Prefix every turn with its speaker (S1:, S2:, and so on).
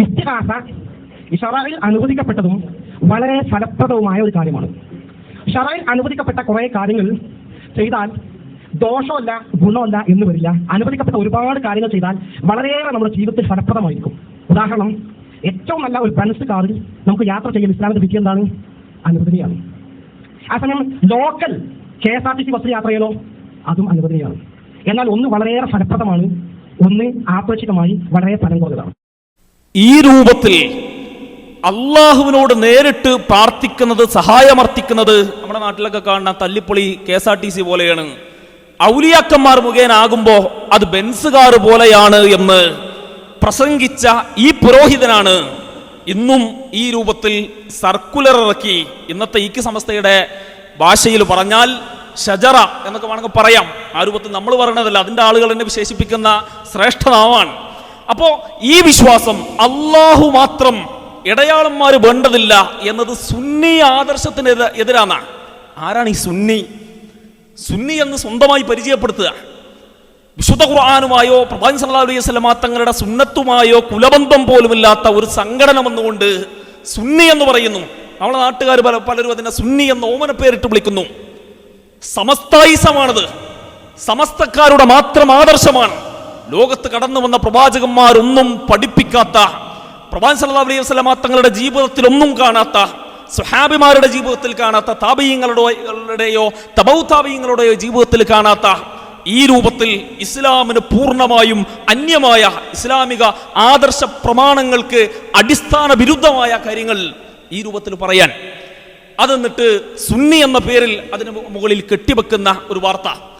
S1: ഇസ്തിഹാസ ഷറയിൽ അനുവദിക്കപ്പെട്ടതും വളരെ ഫലപ്രദവുമായ ഒരു കാര്യമാണ്. ഷറായിൽ അനുവദിക്കപ്പെട്ട കുറേ കാര്യങ്ങൾ ചെയ്താൽ ദോഷമല്ല ഗുണമല്ല എന്ന് വരില്ല. അനുവദിക്കപ്പെട്ട ഒരുപാട് കാര്യങ്ങൾ ചെയ്താൽ വളരെയേറെ നമ്മുടെ ജീവിതത്തിൽ ഫലപ്രദമായിരിക്കും. ഉദാഹരണം ഏറ്റവും നല്ല ഒരു ബെൻസ് കാറിൽ നമുക്ക് യാത്ര ചെയ്യൽ ഇസ്ലാമിന്റെ വിധി എന്താണ്? അനുവദനീയാണ് ആ സമയം local K S R T C bus യാത്ര ചെയ്യലോ അതും അനുവദനീയാണ് എന്നാൽ ഒന്ന് വളരെയേറെ ഫലപ്രദമാണ്. ഒന്ന് ആപേക്ഷികമായി വളരെ ഫലം കുറഞ്ഞതാണ്.
S2: ഈ രൂപത്തിൽ അള്ളാഹുവിനോട് നേരിട്ട് പ്രാർത്ഥിക്കുന്നത് സഹായമർത്ഥിക്കുന്നത് നമ്മുടെ നാട്ടിലൊക്കെ കാണുന്ന തല്ലിപ്പൊളി K S R T C പോലെയാണ്. ഔലിയാക്കന്മാർ മുഖേനാകുമ്പോ അത് ബെൻസുകാർ പോലെയാണ് എന്ന് പ്രസംഗിച്ച ഈ പുരോഹിതനാണ് ഇന്നും ഈ രൂപത്തിൽ സർക്കുലർ ഇറക്കി. ഇന്നത്തെ ഈക്ക് സമസ്തയുടെ ഭാഷയിൽ പറഞ്ഞാൽ ഷജറ എന്നൊക്കെ വേണമെങ്കിൽ പറയാം. ആ രൂപത്തിൽ നമ്മൾ പറയണതല്ല അതിന്റെ ആളുകൾ എന്നെ വിശേഷിപ്പിക്കുന്ന ശ്രേഷ്ഠനാവാണ് അപ്പോ ഈ വിശ്വാസം അള്ളാഹു മാത്രം ഇടയാളന്മാർ വേണ്ടതില്ല എന്നത് സുന്നി ആദർശത്തിന് എതിരാണ്. ആരാണ് ഈ സുന്നി? സുന്നി എന്ന് സ്വന്തമായി പരിചയപ്പെടുത്തുക. വിശുദ്ധ ഖുർആാനുമായോ പ്രധാൻ സല്ലാ അലൈഹി വസല്ലമ തങ്ങളുടെ സുന്നത്തുമായോ കുലബന്ധം പോലുമില്ലാത്ത ഒരു സംഘടന വന്നുകൊണ്ട് സുന്നി എന്ന് പറയുന്നു. നമ്മളെ നാട്ടുകാർ പല പലരും അതിനെ സുന്നി എന്ന ഓമന പേരിട്ട് വിളിക്കുന്നു. സമസ്തായിസമാണത്. സമസ്തക്കാരുടെ മാത്രം ആദർശമാണ്. ലോകത്ത് കടന്നു വന്ന പ്രവാചകന്മാരൊന്നും പഠിപ്പിക്കാത്ത പ്രവാൻ സല്ലല്ലാഹു അലൈഹി വസല്ലമ തങ്ങളുടെ ജീവിതത്തിൽ ഒന്നും കാണാത്ത സുഹാബിമാരുടെ ജീവിതത്തിൽ കാണാത്ത താപീയങ്ങളുടെയോ തബൗ താപീയങ്ങളുടെയോ ജീവിതത്തിൽ കാണാത്ത ഈ രൂപത്തിൽ ഇസ്ലാമിന് പൂർണമായും അന്യമായ ഇസ്ലാമിക ആദർശ പ്രമാണങ്ങൾക്ക് അടിസ്ഥാന വിരുദ്ധമായ കാര്യങ്ങൾ ഈ രൂപത്തിൽ പറയാൻ. അതെന്നിട്ട് സുന്നി എന്ന പേരിൽ അതിന് മുകളിൽ കെട്ടിവെക്കുന്ന ഒരു വാർത്ത.